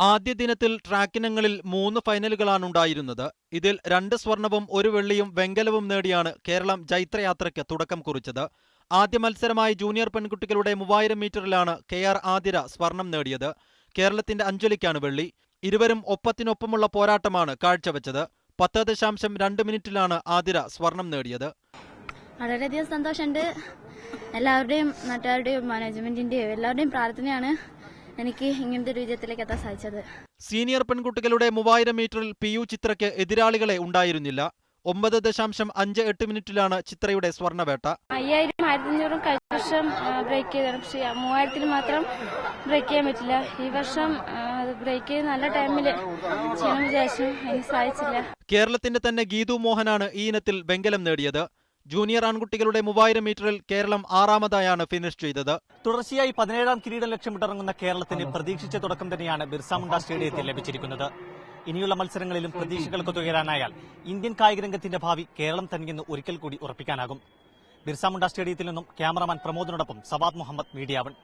ആദ്യ ദിനത്തിൽ ട്രാക്കിനങ്ങളിൽ മൂന്ന് ഫൈനലുകളാണുണ്ടായിരുന്നത്. ഇതിൽ രണ്ട് സ്വർണവും ഒരു വെള്ളിയും വെങ്കലവും നേടിയാണ് കേരളം ജൈത്രയാത്രയ്ക്ക് തുടക്കം കുറിച്ചത്. ആദ്യ മത്സരമായി ജൂനിയർ പെൺകുട്ടികളുടെ മൂവായിരം മീറ്ററിലാണ് കെ ആർ ആതിര സ്വർണം നേടിയത്. കേരളത്തിന്റെ അഞ്ജലിക്കാണ് വെള്ളി. ഇരുവരും ഒപ്പത്തിനൊപ്പമുള്ള പോരാട്ടമാണ് കാഴ്ചവെച്ചത്. പത്ത് ദശാംശം രണ്ട് മിനിറ്റിലാണ് ആതിര സ്വർണം നേടിയത്. വളരെയധികം സന്തോഷമുണ്ട്. എല്ലാവരുടെയും നാട്ടുകാരുടെയും മാനേജ്മെന്റിന്റെയും എല്ലാവരുടെയും പ്രാർത്ഥനയാണ്. എനിക്ക് ഇങ്ങനത്തെ ഒരു വിജയത്തിലേക്ക് എത്താൻ സാധിച്ചത്. സീനിയർ പെൺകുട്ടികളുടെ മൂവായിരം മീറ്ററിൽ പി യു ചിത്രയ്ക്ക് എതിരാളികളെ ഉണ്ടായിരുന്നില്ല. ഒമ്പത് ദശാംശം അഞ്ച് എട്ട് മിനിറ്റിലാണ് ചിത്രയുടെ സ്വർണവേട്ട. അയ്യായിരം ആയിരത്തി അഞ്ഞൂറും കഴിഞ്ഞ വർഷം ബ്രേക്ക് ചെയ്തു പക്ഷേ മൂവായിരത്തിൽ മാത്രം ബ്രേക്ക് ചെയ്യാൻ പറ്റില്ല. ഈ വർഷം ബ്രേക്ക് ചെയ്ത് നല്ല ടൈമിൽ ചെയ്യണം വിചാരിച്ചു. എനിക്ക് സാധിച്ചില്ല. കേരളത്തിന്റെ തന്നെ ഗീതു മോഹനാണ് ഈ ഇനത്തിൽ വെങ്കലം നേടിയത്. ജൂനിയർ ആൺകുട്ടികളുടെ മൂവായിരം മീറ്ററിൽ കേരളം ആറാമതായാണ് ഫിനിഷ് ചെയ്തത്. തുടർച്ചയായി പതിനേഴാം കിരീടം ലക്ഷ്യമിട്ടിറങ്ങുന്ന കേരളത്തിന് പ്രതീക്ഷിച്ച തുടക്കം തന്നെയാണ് ബിർസാമുണ്ട സ്റ്റേഡിയത്തിൽ ലഭിച്ചിരിക്കുന്നത്. ഇനിയുള്ള മത്സരങ്ങളിലും പ്രതീക്ഷകൾക്ക് തുകയാനായാൽ ഇന്ത്യൻ കായികരംഗത്തിന്റെ ഭാവി കേരളം തന്നെയെന്ന് ഒരിക്കൽ കൂടി ഉറപ്പിക്കാനാകും. ബിർസാമുണ്ട സ്റ്റേഡിയത്തിൽ നിന്നും ക്യാമറമാൻ പ്രമോദിനോടൊപ്പം സവാദ് മുഹമ്മദ് മീഡിയാവൺ